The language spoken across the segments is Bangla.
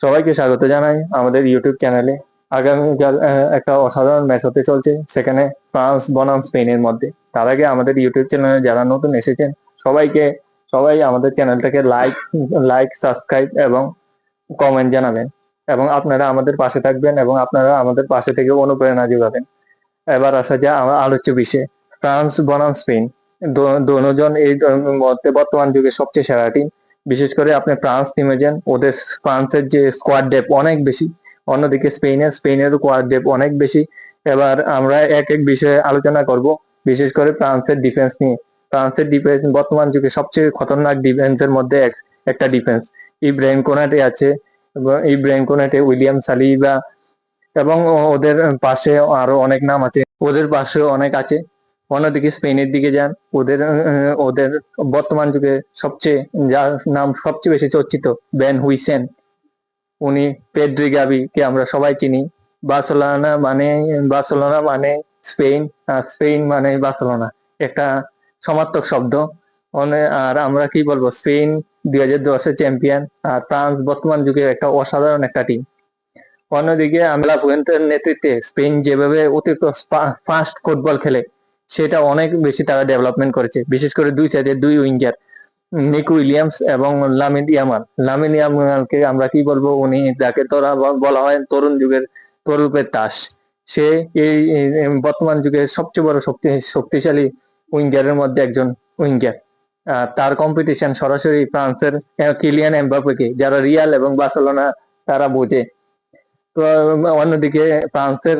সবাইকে স্বাগত জানাই আমাদের ইউটিউব চ্যানেলে আগামীকাল একটা অসাধারণ ম্যাচ হতে চলছে সেখানে ফ্রান্স, বনাম স্পেনের মধ্যে। তার আগে আমাদের ইউটিউব চ্যানেলে যারা নতুন এসেছেন, সবাইকে, সবাই আমাদের চ্যানেলটাকে লাইক লাইক সাবস্ক্রাইব এবং কমেন্ট জানাবেন এবং আপনারা আমাদের পাশে থাকবেন এবং আপনারা আমাদের পাশে থেকে অনুপ্রেরণা যোগাবেন। এবার আসা যায় আমার আলোচ্য বিষয়ে। ফ্রান্স, বনাম, স্পেন দোনোজন এই মধ্যে বর্তমান যুগে সবচেয়ে সেরা টিম বিশেষ করে আপনি ফ্রান্স টিমে যান ওদের ফ্রান্সের যে স্কোয়াড ডেপ অনেক বেশি। অন্যদিকে স্পেনের স্পেনের স্কোয়াড ডেপ অনেক বেশি। এবার আমরা এক এক বিষয়ে আলোচনা করব, বিশেষ করে ফ্রান্সের ডিফেন্স নিয়ে। ফ্রান্সের ডিফেন্স বর্তমান যুগে সবচেয়ে খতরনাক ডিফেন্সের মধ্যে এক- একটা ডিফেন্স ইব্রাহিম কোনাটে আছে ইব্রাহিম কোনাটে উইলিয়াম সালিবা, এবং ওদের পাশে আরও অনেক নাম আছে। ওদের পাশেও অনেক আছে। অন্যদিকে স্পেনের দিকে যান। ওদের ওদের বর্তমান যুগে সবচেয়ে, যার নাম সবচেয়ে বেশি চর্চিত বেন হুইসেন। উনি পেড্রি গাবি কে আমরা সবাই চিনি। বার্সেলোনা মানে বার্সেলোনা মানে স্পেন, আর স্পেন মানে বার্সেলোনা। একটা সমার্থক শব্দ। আর আমরা কি বলব? স্পেন দুই হাজার দশের চ্যাম্পিয়ন, আর ফ্রান্স বর্তমান যুগে একটা অসাধারণ একটা টিম অন্যদিকে ফুয়েন্তের নেতৃত্বে স্পেন যেভাবে অতিরিক্ত ফাস্ট ফুটবল খেলে সেটা অনেক বেশি তারা ডেভেলপমেন্ট করেছে। বিশেষ করে দুই সাইডে দুই উইঙ্গার, নিকো উইলিয়ামস এবং লামিন ইয়ামাল। লামিন ইয়ামালকে আমরা কি বলব? উনি যাকে তোরা বলা হয় তরুণ যুগের তরুপের তাস সে এই বর্তমান যুগের সবচেয়ে বড় শক্তি, শক্তিশালী উইঙ্গারের মধ্যে একজন উইঙ্গার। তার কম্পিটিশন সরাসরি ফ্রান্সের কিলিয়ান এমবাপ্পেকে, যারা রিয়াল এবং বার্সেলোনা তারা বোঝে। তো, অন্যদিকে ফ্রান্সের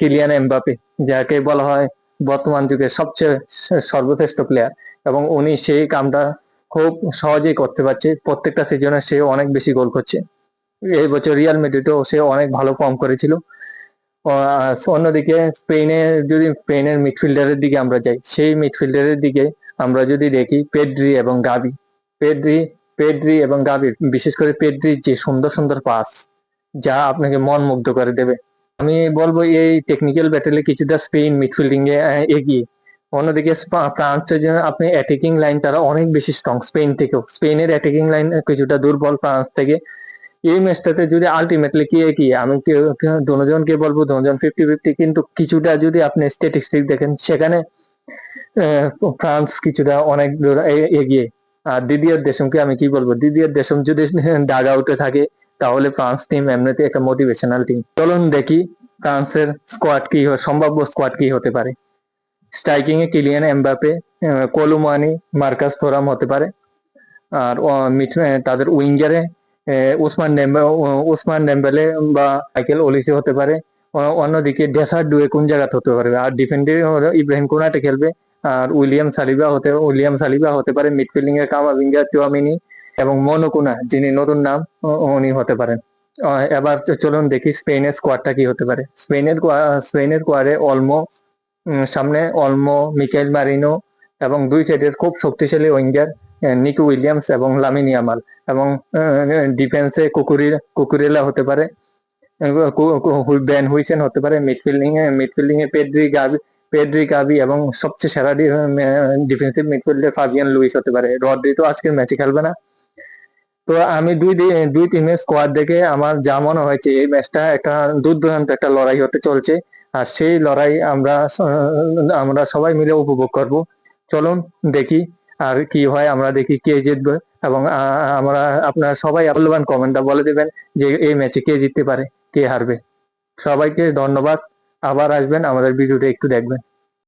কিলিয়ান এমবাপে যাকে বলা হয় বর্তমান যুগের সবচেয়ে সর্বশ্রেষ্ঠ প্লেয়ার এবং উনি সেই কামটা খুব সহজেই করতে পারছে। প্রত্যেকটা সিজনে সে অনেক বেশি গোল করছে। এই বছর রিয়াল মেড্রিডও সে অনেক ভালো ফর্ম করেছিল। অন্যদিকে স্পেনে যদি স্পেনের মিডফিল্ডারের দিকে আমরা যাই, সেই মিডফিল্ডারের দিকে আমরা যদি দেখি পেড্রি এবং গাবি পেড্রি পেড্রি এবং গাবি বিশেষ করে পেড্রির যে সুন্দর সুন্দর পাস যা আপনাকে মন মুগ্ধ করে দেবে। আমি বলব এই টেকনিক্যাল ব্যাটেলে কিছুটা স্পেন মিডফিল্ডিং এ এগিয়ে। অন্যদিকে ফ্রান্সের জন্য আপনি অ্যাটাকিং লাইন তারা অনেক বেশি স্ট্রং স্পেন থেকেও। স্পেনের অ্যাটাকিং লাইন কিছুটা দুর্বল ফ্রান্স থেকে। এই ম্যাচটাতে যদি আলটিমেটলি কি কি আমি দুজনকে বলব, দুজন ফিফটি ফিফটি কিন্তু কিছুটা যদি আপনি স্ট্যাটিস্টিক দেখেন, সেখানে ফ্রান্স কিছুটা অনেক দূর এগিয়ে। আর দিদিয়ার দেশমকে আমি কি বলব? দিদিয়ার দেশম যদি ডাগ আউটে থাকে তাহলে ফ্রান্স টিম এমনিতে একটা মোটিভেশনাল টিম চলুন দেখি ফ্রান্সের স্কোয়াড কি সম্ভাব্য স্কোয়াড কি হতে পারে। স্ট্রাইকিং এ Kylian Mbappe Kolo Muani Marcus Thuram হতে পারে। আর তাদের উইঙ্গারে উসমান উসমান ডেম্বেলে বা মাইকেল ওলিসি হতে পারে। অন্যদিকে ডেসার ডুয়ে কোন জায়গাতে হতে পারে। আর ডিফেন্ডে ইব্রাহিম কোনাটে খেলবে। আর উইলিয়াম সালিবা হতে উইলিয়াম সালিবা হতে পারে। মিডফিল্ডিং এ কামাভিঙ্গা চুয়ামিনি এবং মনোকুনা, যিনি নতুন নাম উনি হতে পারেন। এবার চলুন দেখি স্পেনের স্কোয়াডটা কি হতে পারে। স্পেনের স্পেনের কোয়ারে অলমো সামনে অলমো, মিকেল মারিনো এবং দুই সাইডের খুব শক্তিশালী উইঙ্গার নিকু উইলিয়ামস এবং লামিন ইয়ামাল এবং ডিফেন্সে কুকুরি, কুকুরেলা হতে পারে ব্যান হুইসেন হতে পারে মিডফিল্ডিং এ মিডফিল্ডিং এ পেড্রি গাবি পেড্রি গাবি এবং সবচেয়ে সেরা ডিফেন্সিভ মিডফিল্ডার ফাবিয়ান লুইস হতে পারে। রড্রি তো আজকের ম্যাচে খেলবে না। তো আমি দুই দুই টিমের স্কোয়াড দেখে আমার যা মনে হয়েছে, এই ম্যাচটা একটা দুর্দান্ত একটা লড়াই হতে চলছে। আর সেই লড়াই আমরা আমরা সবাই মিলে উপভোগ করব। চলুন দেখি আর কি হয়, আমরা দেখি কে জিতবে এবং আমরা আপনারা সবাই মূল্যবান কমেন্টটা বলে দেবেন যে এই ম্যাচে কে জিততে পারে, কে হারবে। সবাইকে ধন্যবাদ। আবার আসবেন আমাদের ভিডিওটা একটু দেখবেন।